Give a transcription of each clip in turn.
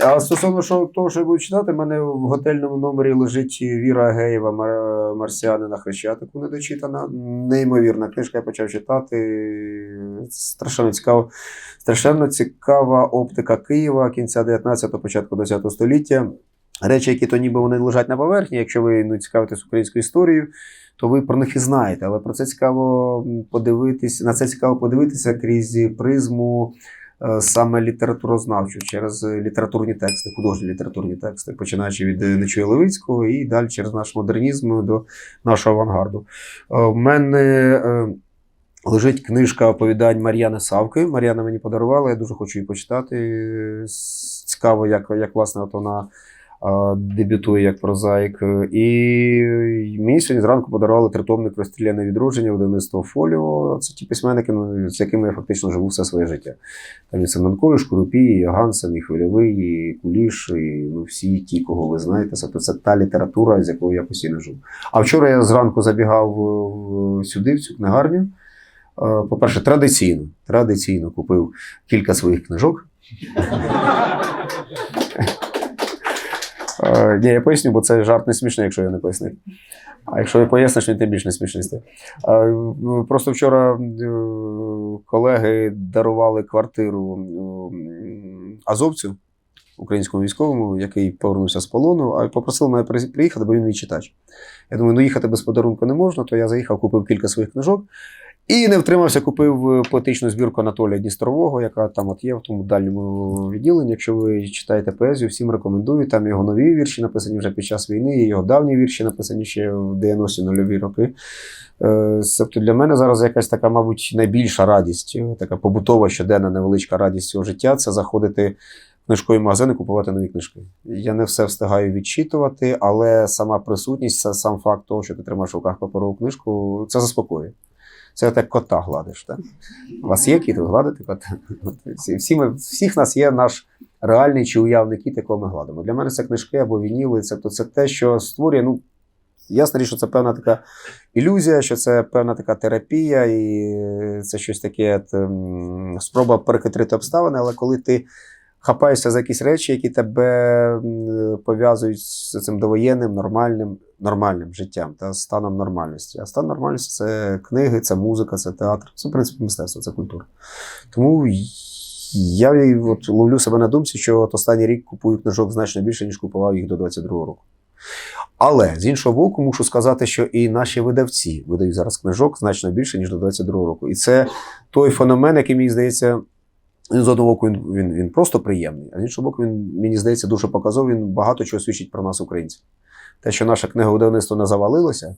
А стосовно що, того, що я буду читати, в мене в готельному номері лежить Віра Геєва «Мар- Марсіани Хрещатику недочитана. Неймовірна книжка, я почав читати. Страшенно цікаво. Страшенно цікава оптика Києва кінця 19-го, початку 20 століття. Речі, які то ніби вони лежать на поверхні. Якщо ви ну, цікавитесь українською історією, то ви про них і знаєте. Але про це цікаво подивитись, на це цікаво подивитися крізь призму саме літературознавчу, через літературні тексти, художні літературні тексти, починаючи від е, Нечуя Левицького і далі через наш модернізм до нашого авангарду. Е, В мене е, лежить книжка оповідань Мар'яни Савки. Мар'яна мені подарувала, я дуже хочу її почитати. Цікаво, як, як власне, от вона. Е, Дебютує як прозаїк. І мені сьогодні зранку подарували тритомник розстріляне відродження видавництво Фоліо. Це ті письменники, ну, з якими я фактично живу все своє життя. Там і Семенко, і Шкурупі, і Гансен, і Хвильовий, і Куліш, і ну, всі ті, кого ви знаєте. Тобто це та література, з якою я постійно живу. А вчора я зранку забігав е, сюди, в цю книгарню. Е, По-перше, традиційно, традиційно купив кілька своїх книжок. Е, Ні, я поясню, бо це жарт не смішний, якщо я не пояснив. А якщо я поясниш, він тим більш не смішний стає. Е, Просто вчора е, колеги дарували квартиру азовцю, українському військовому, який повернувся з полону, а попросив мене приїхати, бо він мій читач. Я думаю, ну їхати без подарунку не можна, то я заїхав, купив кілька своїх книжок. І не втримався, купив е, поетичну збірку Анатолія Дністрового, яка там от є в тому дальньому відділенні. Якщо ви читаєте поезію, всім рекомендую. Там його нові вірші написані вже під час війни, і його давні вірші написані ще в 90-ті нульові роки. Е, Тобто для мене зараз якась така, мабуть, найбільша радість, така побутова, щоденна невеличка радість цього життя це заходити в книжковий магазин і купувати нові книжки. Я не все встигаю відчитувати, але сама присутність, сам факт того, що ти тримаєш в руках паперову книжку, це заспокоює. Це як кота гладиш. Так? У вас є кіт, ви гладите кота. Всі, ми, всіх нас є наш реальний чи уявний кіт, якого ми гладимо. Для мене це книжки або вініли, це, то це те, що створює. Ну, річ, що це певна така ілюзія, що це певна така терапія, і це щось таке, спроба перехитрити обставини, але коли ти хапаєшся за якісь речі, які тебе пов'язують з цим довоєнним, нормальним, нормальним життям та станом нормальності. А стан нормальності це книги, це музика, це театр, це в принципі мистецтво, це культура. Тому я от ловлю себе на думці, що от останній рік купую книжок значно більше, ніж купував їх до 22-го року. Але з іншого боку, мушу сказати, що і наші видавці видають зараз книжок значно більше, ніж до 22-го року. І це той феномен, який мені здається, з одного боку він, він, він просто приємний, а з іншого боку, він мені здається дуже показовий. Він багато чого свідчить про нас, українців. Те, що наше книговидавництво не завалилося,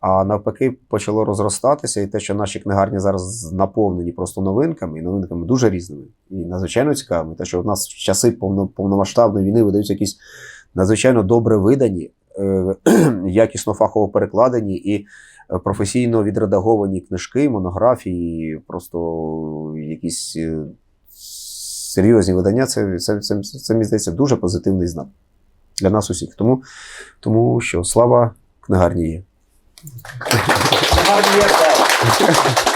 а навпаки, почало розростатися, і те, що наші книгарні зараз наповнені просто новинками, і новинками дуже різними і надзвичайно цікавими. Те, що в нас в часи повно, повномасштабної війни видаються якісь надзвичайно добре видані, е, якісно фахово перекладені і е, професійно відредаговані книжки, монографії, просто якісь е, серйозні видання. Це, це, це, це, це мені здається, дуже позитивний знак для нас усіх. Тому, тому що слава книгарні є. Книгарні є.